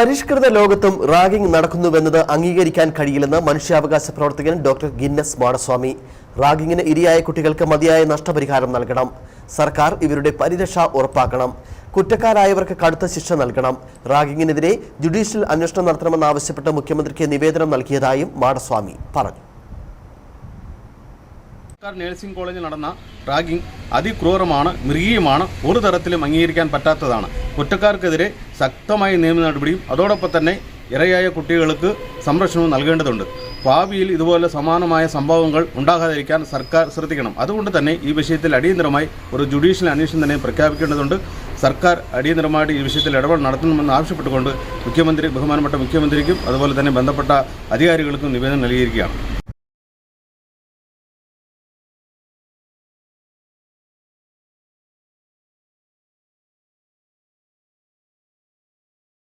പരിഷ്കൃത ലോകത്തും റാഗിംഗ് നടക്കുന്നുവെന്നത് അംഗീകരിക്കാൻ കഴിയില്ലെന്ന് മനുഷ്യാവകാശ പ്രവർത്തകൻ ഡോക്ടർ ഗിന്നസ് മാടസ്വാമി. റാഗിങ്ങിന് ഇരയായ കുട്ടികൾക്ക് മതിയായ നഷ്ടപരിഹാരം നൽകണം. സർക്കാർ ഇവരുടെ പരിരക്ഷ ഉറപ്പാക്കണം. കുറ്റക്കാരായവർക്ക് കടുത്ത ശിക്ഷ നൽകണം. റാഗിങ്ങിനെതിരെ ജുഡീഷ്യൽ അന്വേഷണം നടത്തണമെന്നാവശ്യപ്പെട്ട് മുഖ്യമന്ത്രിക്ക് നിവേദനം നൽകിയതായും മാടസ്വാമി പറഞ്ഞു. സർക്കാർ നഴ്സിംഗ് കോളേജിൽ നടന്ന റാഗിംഗ് അതിക്രൂരമാണ് മൃഗീയമാണ് ഒരു തരത്തിലും അംഗീകരിക്കാൻ പറ്റാത്തതാണ്. കുറ്റക്കാർക്കെതിരെ ശക്തമായ നിയമ നടപടിയും അതോടൊപ്പം തന്നെ ഇരയായ കുട്ടികൾക്ക് സംരക്ഷണവും നൽകേണ്ടതുണ്ട്. ഭാവിയിൽ ഇതുപോലെ സമാനമായ സംഭവങ്ങൾ ഉണ്ടാകാതിരിക്കാൻ സർക്കാർ ശ്രദ്ധിക്കണം. അതുകൊണ്ട് തന്നെ ഈ വിഷയത്തിൽ അടിയന്തരമായി ഒരു ജുഡീഷ്യൽ അന്വേഷണം തന്നെ പ്രഖ്യാപിക്കേണ്ടതുണ്ട്. സർക്കാർ അടിയന്തരമായിട്ട് ഈ വിഷയത്തിൽ ഇടപെടൽ നടത്തണമെന്ന് ആവശ്യപ്പെട്ടുകൊണ്ട് മുഖ്യമന്ത്രി ബഹുമാനപ്പെട്ട മുഖ്യമന്ത്രിക്കും അതുപോലെ തന്നെ ബന്ധപ്പെട്ട അധികാരികൾക്കും നിവേദനം നൽകിയിരിക്കുകയാണ്.